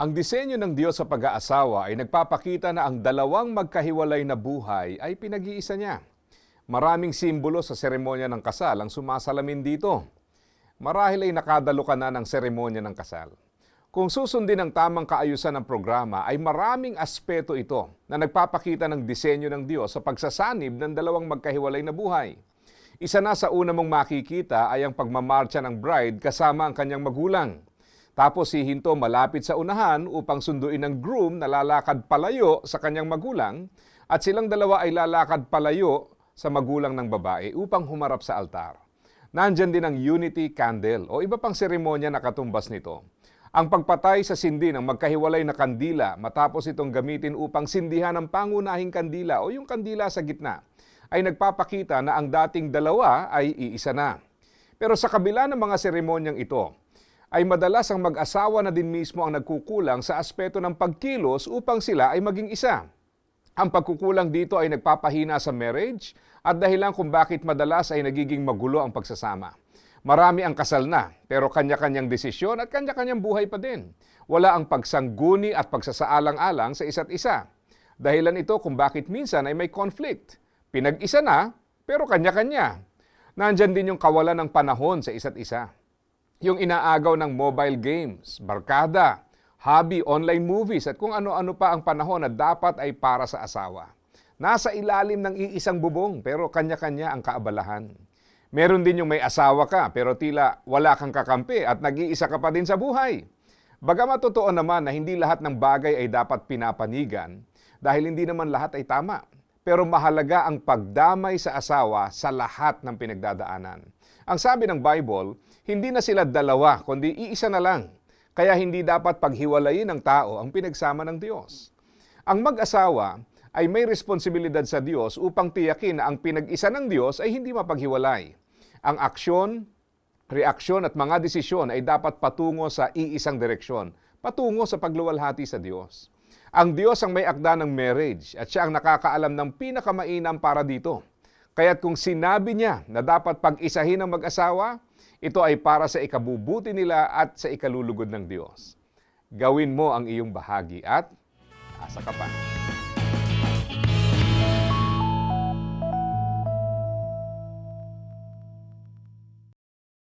Ang disenyo ng Diyos sa pag-aasawa ay nagpapakita na ang dalawang magkahiwalay na buhay ay pinag-iisa niya. Maraming simbolo sa seremonya ng kasal ang sumasalamin dito. Marahil ay nakadalo ka na ng seremonya ng kasal. Kung susundin ang tamang kaayusan ng programa, ay maraming aspeto ito na nagpapakita ng disenyo ng Diyos sa pagsasanib ng dalawang magkahiwalay na buhay. Isa na sa una mong makikita ay ang pagmamarcha ng bride kasama ang kanyang magulang. Tapos hihinto malapit sa unahan upang sunduin ng groom na lalakad palayo sa kanyang magulang at silang dalawa ay lalakad palayo sa magulang ng babae upang humarap sa altar. Nandyan din ang unity candle o iba pang seremonya na katumbas nito. Ang pagpatay sa sindi ng magkahiwalay na kandila matapos itong gamitin upang sindihan ang pangunahing kandila o yung kandila sa gitna ay nagpapakita na ang dating dalawa ay iisa na. Pero sa kabila ng mga seremonyang ito, ay madalas ang mag-asawa na din mismo ang nagkukulang sa aspeto ng pagkilos upang sila ay maging isa. Ang pagkukulang dito ay nagpapahina sa marriage at dahilan kung bakit madalas ay nagiging magulo ang pagsasama. Marami ang kasal na, pero kanya-kanyang desisyon at kanya-kanyang buhay pa din. Wala ang pagsangguni at pagsasaalang-alang sa isa't isa. Dahilan ito kung bakit minsan ay may conflict. Pinag-isa na, pero kanya-kanya. Nandyan din yung kawalan ng panahon sa isa't isa. Yung inaagaw ng mobile games, barkada, hobby, online movies at kung ano-ano pa ang panahon na dapat ay para sa asawa. Nasa ilalim ng iisang bubong pero kanya-kanya ang kaabalahan. Meron din yung may asawa ka pero tila wala kang kakampi at nag-iisa ka pa din sa buhay. Bagamat totoo naman na hindi lahat ng bagay ay dapat pinapanigan dahil hindi naman lahat ay tama. Pero mahalaga ang pagdamay sa asawa sa lahat ng pinagdadaanan. Ang sabi ng Bible, hindi na sila dalawa kundi iisa na lang. Kaya hindi dapat paghiwalayin ng tao ang pinagsama ng Diyos. Ang mag-asawa ay may responsibilidad sa Diyos upang tiyakin na ang pinag-isa ng Diyos ay hindi mapaghiwalay. Ang aksyon, reaksyon at mga desisyon ay dapat patungo sa iisang direksyon, patungo sa pagluwalhati sa Diyos. Ang Diyos ang may akda ng marriage at siya ang nakakaalam ng pinakamainam para dito. Kaya't kung sinabi niya na dapat pag-isahin ang mag-asawa, ito ay para sa ikabubuti nila at sa ikalulugod ng Diyos. Gawin mo ang iyong bahagi at asa ka pa.